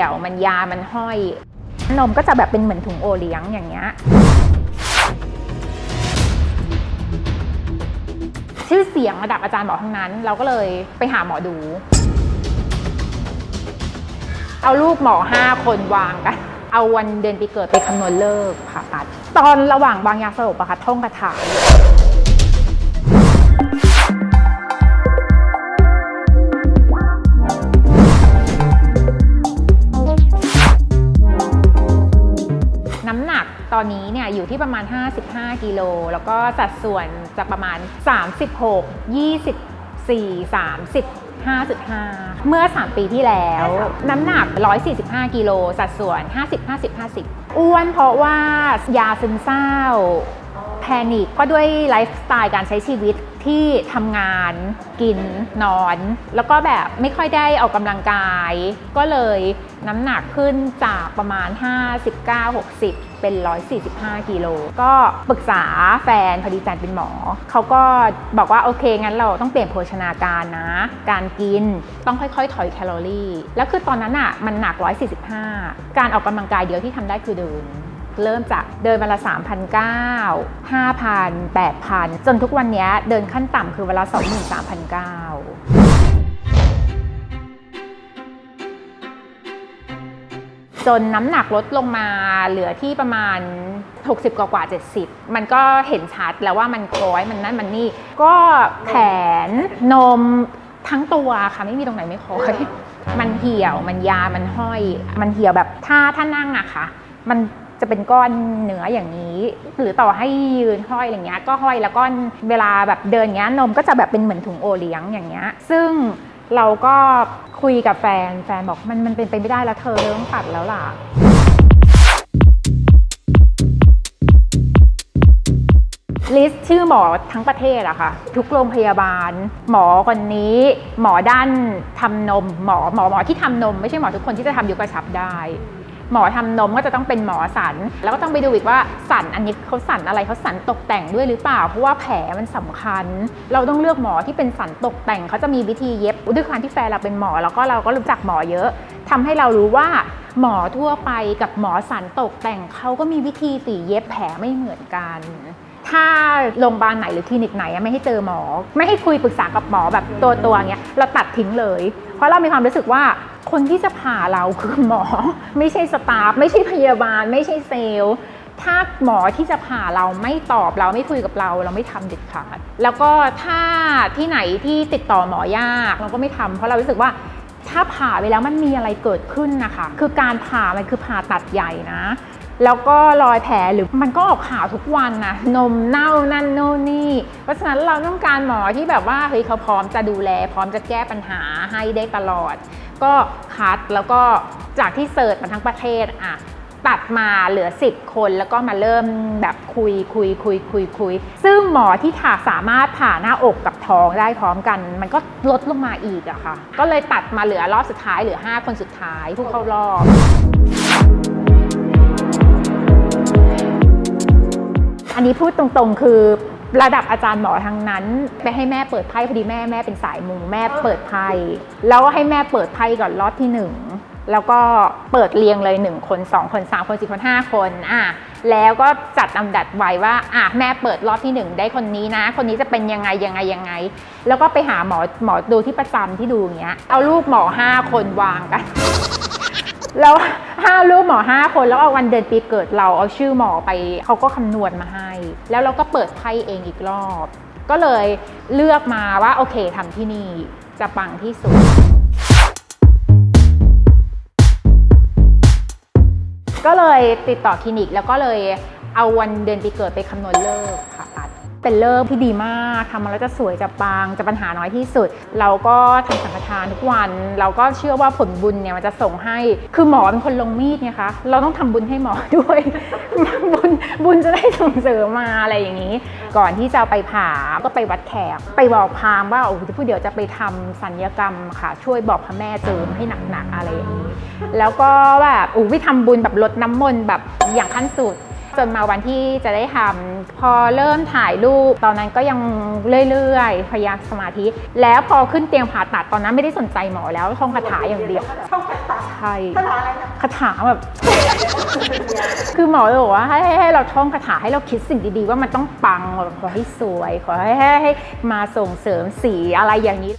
หี่ยวมันยามันห้อย นมก็จะแบบเป็นเหมือนถุงโอเลี้ยงอย่างเงี้ยชื่อเสียงระดับอาจารย์หมอทั้งนั้น เราก็เลยไปหาหมอดู เอาลูกหมอ5คนวางกัน เอาวันเดือนปีเกิดไปคำนวณเลิกผ่าตัด ตอนระหว่างวางยาสลบอะค่ะท่องคาถา อนนี้เนี่ยอยู่ที่ประมาณ 55 กิโล แล้วก็สัดส่วนจะประมาณ 36 24 30 5.5 เมื่อ 3 ปีที่แล้ว น้ำหนัก 145 กิโล สัดส่วน 50 50 50 อ้วนเพราะว่ายาซึมเศร้า แพนิคก็ด้วยไลฟ์สไตล์การใช้ชีวิต ที่ทำงานกินนอน แล้วก็แบบไม่ค่อยได้ออกกำลังกาย ก็เลยน้ำหนักขึ้นจากประมาณ 59-60 เป็น 145 กิโล ก็ปรึกษาแฟนพอดีแฟนเป็นหมอ เขาก็บอกว่าโอเค งั้นเราต้องเปลี่ยนโภชนาการนะ การกินต้องค่อยๆ ถอยแคลอรี่ แล้วคือตอนนั้นอะมันหนัก 145 การออกกำลังกายเดียวที่ทำได้คือเดิน เริ่มจากเดินวันละ 3,900 5,000 8,000 จนทุกวันนี้เดินขั้นต่ำคือเวลา23,900จนน้ำหนักลดลงมาเหลือที่ประมาณ 60 กว่ากว่า 70 มันก็เห็นชัดแล้วว่ามันคล้อยมันนั่นมันนี่ ก็แขนนมทั้งตัวค่ะไม่มีตรงไหนไม่คล้อย มันเหี่ยวมันยามันห้อย มันเหี่ยวแบบถ้าถ้านั่งอะค่ะ มัน จะเป็นก้อนเนื้ออย่างนี้ หรือต่อให้ยืนห้อยอะไรเงี้ยก็ห้อยแล้วก็เวลาแบบเดินเงี้ยนมก็จะแบบเป็นเหมือนถุงโอเลี้ยงอย่างเงี้ย ซึ่งเราก็คุยกับแฟนแฟนบอกมันมันเป็นไปไม่ได้แล้วเธอเริ่มตัดแล้วล่ะลิสต์ชื่อหมอทั้งประเทศอะค่ะทุกโรงพยาบาล หมอคนนี้ หมอด้านทำนมหมอหมอหมอที่ทำนม ไม่ใช่หมอทุกคนที่จะทำยกกระชับได้ หมอทำนมก็จะต้องเป็นหมอสัน แล้วก็ต้องไปดูอีกว่าสันอันนี้เขาสันอะไรเขาสันตกแต่งด้วยหรือเปล่า เพราะว่าแผลมันสำคัญ เราต้องเลือกหมอที่เป็นสันตกแต่งเขาจะมีวิธีเย็บด้วยความที่แฟนเราเป็นหมอ แล้วก็เราก็รู้จักหมอเยอะทำให้เรารู้ว่าหมอทั่วไปกับหมอสันตกแต่งเขาก็มีวิธีสีเย็บแผลไม่เหมือนกัน ถ้าโรงพยาบาลไหนหรือคลินิกไหนอะไม่ให้เจอหมอ ไม่ให้คุยปรึกษากับหมอแบบตัวตัวเงี้ยเราตัดทิ้งเลย เพราะเรามีความรู้สึกว่าคนที่จะผ่าเราคือหมอ ไม่ใช่สตาฟไม่ใช่พยาบาล ไม่ใช่เซลล์ถ้าหมอที่จะผ่าเราไม่ตอบเราไม่คุยกับเรา เราไม่ทำเด็ดขาด แล้วก็ถ้าที่ไหนที่ติดต่อหมอยากเราก็ไม่ทำเพราะเรารู้สึกว่าถ้าผ่าไปแล้วมันมีอะไรเกิดขึ้นนะคะ คือการผ่ามันคือผ่าตัดใหญ่นะ แล้วก็รอยแผลหรือมันก็ออกข่าวทุกวันนะนมเน่านั่นโน่นนี่ เพราะฉะนั้นเราต้องการหมอที่แบบว่าเฮ้ยเขาพร้อมจะดูแล พร้อมจะแก้ปัญหาให้ได้ตลอด ก็คัดแล้วก็จากที่เสิร์ชมาทั้งประเทศอะตัดมาเหลือ 10 คนแล้วก็มาเริ่มแบบคุยคุยคุยคุยคุย ซึ่งหมอที่ผ่าสามารถผ่าหน้าอกกับท้องได้พร้อมกัน มันก็ลดลงมาอีกอะค่ะ ก็เลยตัดมาเหลือรอบสุดท้ายเหลือ 5 คนสุดท้ายผู้เข้ารอบ อันนี้พูดตรงๆ คือระดับอาจารย์หมอทั้งนั้น ไปให้แม่เปิดไพ่พอดีแม่แม่เป็นสายมูแม่เปิดไพ่แล้วก็ให้แม่เปิดไพ่ก่อนรอบที่หนึ่งแล้วก็เปิดเรียงเลย 1 คน 2 คน 3 คน 4 คน 5 คนอะแล้วก็จัดลำดับไว้ว่าอะแม่เปิดรอบที่ 1 ได้คนนี้นะ คนนี้จะเป็นยังไงยังไงยังไง แล้วก็ไปหาหมอหมอดูที่ประจำที่ดูอย่างเงี้ยเอารูปหมอ 5 คนวางกัน แล้วห้ารูปหมอห้าคนแล้วเอาวันเดือนปีเกิดเราเอาชื่อหมอไปเขาก็คำนวณมาให้ แล้วเราก็เปิดไพ่เองอีกรอบ ก็เลยเลือกมาว่าโอเคทำที่นี่จะปังที่สุด ก็เลยติดต่อคลินิกแล้วก็เลยเอาวันเดือนปีเกิดไปคำนวณเลิก เป็นเลิกที่ดีมากทำมาแล้วจะสวยจะปังจะปัญหาน้อยที่สุด เราก็ทำสังฆทานทุกวัน เราก็เชื่อว่าผลบุญเนี่ยมันจะส่งให้ คือหมอเป็นคนลงมีดไงคะ เราต้องทำบุญให้หมอด้วย บุญบุญจะได้ส่งเสริมมาอะไรอย่างนี้ ก่อนที่จะไปผ่าก็ไปวัดแขก ไปบอกพามว่าโอ้โหผู้เดี๋ยวจะไปทำสัญญกรรมค่ะ ช่วยบอกพระแม่เจิมให้หนักๆอะไรอย่างนี้ แล้วก็แบบอู้วิทำบุญแบบลดน้ำมนต์แบบอย่างขั้นสุด จนมาวันที่จะได้ทำพอเริ่มถ่ายรูปตอนนั้นก็ยังเรื่อยๆพยายามสมาธิ แล้วพอขึ้นเตียงผ่าตัดตอนนั้นไม่ได้สนใจหมอแล้วท่องคาถาอย่างเดียวช่องคาถาใช่คาถาอะไรนะคาถาแบบ คือหมอเลยบอกว่าให้ให้ให้เราท่องคาถาให้เราคิดสิ่งดีๆ ว่ามันต้องปังขอให้สวย ขอให้ให้ให้มาส่งเสริมสีอะไรอย่างนี้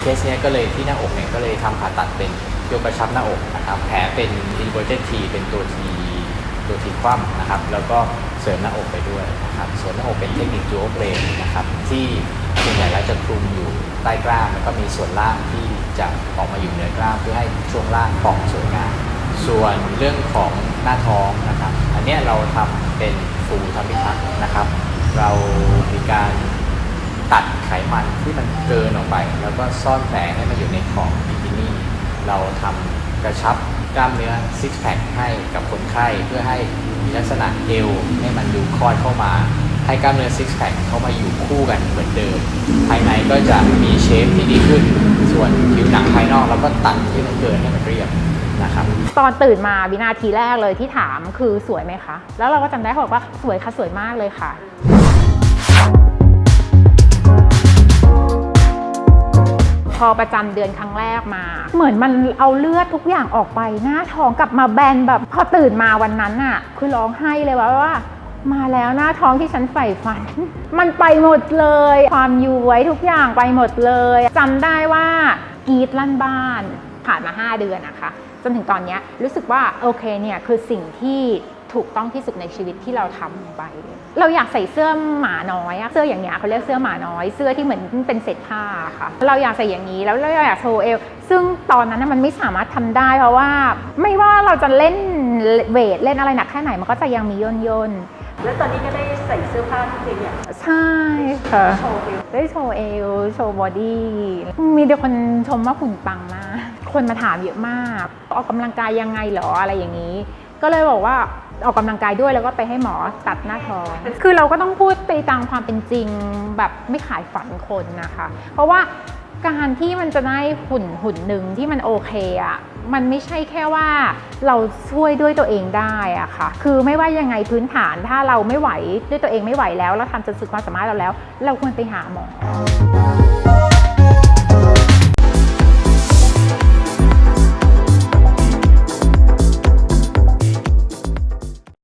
เคสเนี้ยก็เลยที่หน้าอกเนี่ยก็เลยทำผ่าตัดเป็นยกกระชับหน้าอกนะครับแผลเป็น inverted T เป็นตัว T ตัว T คว่ำนะครับ แล้วก็เสริมหน้าอกไปด้วยนะครับส่วนหน้าอกเป็นเทคนิค dual plane นะครับที่ส่วนใหญ่แล้วจะคลุมอยู่ใต้กล้ามแล้วก็มีส่วนล่างที่จะออกมาอยู่เหนือกล้ามเพื่อให้ช่วงล่างป่องสวยงามส่วนเรื่องของหน้าท้องนะครับ อันนี้เราทำเป็นฟูลทัมมิทักนะครับ เรามีการตัดไขมันที่มันเกินออกไป แล้วก็ซ่อนแผลให้มันอยู่ในของบิกินี่ เราทำ กระชับกล้ามเนื้อซิกแพคให้กับคนไข้เพื่อให้มีลักษณะเอวให้มันดูคลอดเข้ามา ให้กล้ามเนื้อซิกแพคเข้ามาอยู่คู่กันเหมือนเดิม ภายในก็จะมีเชฟที่ดีขึ้น ส่วนผิวหนังภายนอกเราก็ตัดที่มันเกินให้มันเรียบนะครับตอนตื่นมาวินาทีแรกเลยที่ถามคือสวยไหมคะ แล้วเราก็จำได้เขาบอกว่าสวยค่ะสวยมากเลยค่ะ ประจำเดือนครั้งแรกมา เหมือนมันเอาเลือดทุกอย่างออกไปหน้าท้องกลับมาแบนแบบพอตื่นมาวันนั้นน่ะคือร้องไห้เลยว่าว่ามาแล้วหน้าท้องที่ฉันใฝ่ฝัน มันไปหมดเลย ความย้วยทุกอย่างไปหมดเลยจำได้ว่ากรีดลั่นบ้านผ่านมา 5 เดือนนะคะ จนถึงตอนนี้รู้สึกว่าโอเคเนี่ยคือสิ่งที่ ถูกต้องที่สุดในชีวิตที่เราทำไป เราอยากใส่เสื้อหมาน้อยอะเสื้ออย่างเงี้ยเขาเรียกเสื้อหมาน้อย เสื้อที่เหมือนเป็นเศษผ้าค่ะ เราอยากใส่อย่างนี้แล้วเราอยากโชว์เอว ซึ่งตอนนั้นนะมันไม่สามารถทำได้ เพราะว่าไม่ว่าเราจะเล่นเวทเล่นอะไรหนักแค่ไหนมันก็จะยังมีย่นย่นแล้วตอนนี้ก็ได้ใส่เสื้อผ้าที่จริงเนี่ยๆใช่ค่ะโชว์เอวได้โชว์เอวโชว์บอดี้มีเด็กคนชมว่าหุ่นปังมากคนมาถามเยอะมากออกกำลังกายยังไงเหรออะไรอย่างนี้ ก็เลยบอกว่า ออกกำลังกายด้วยแล้วก็ไปให้หมอตัดหน้าท้อง คือเราก็ต้องพูดไปตามความเป็นจริงแบบไม่ขายฝันคนนะคะ เพราะว่าการที่มันจะได้หุ่นหุ่นหนึ่งที่มันโอเคอะมันไม่ใช่แค่ว่าเราช่วยด้วยตัวเองได้อะค่ะ คือไม่ว่ายังไงพื้นฐานถ้าเราไม่ไหวด้วยตัวเองไม่ไหวแล้ว เราทำจนสุดความสามารถเราแล้ว เราควรไปหาหมอ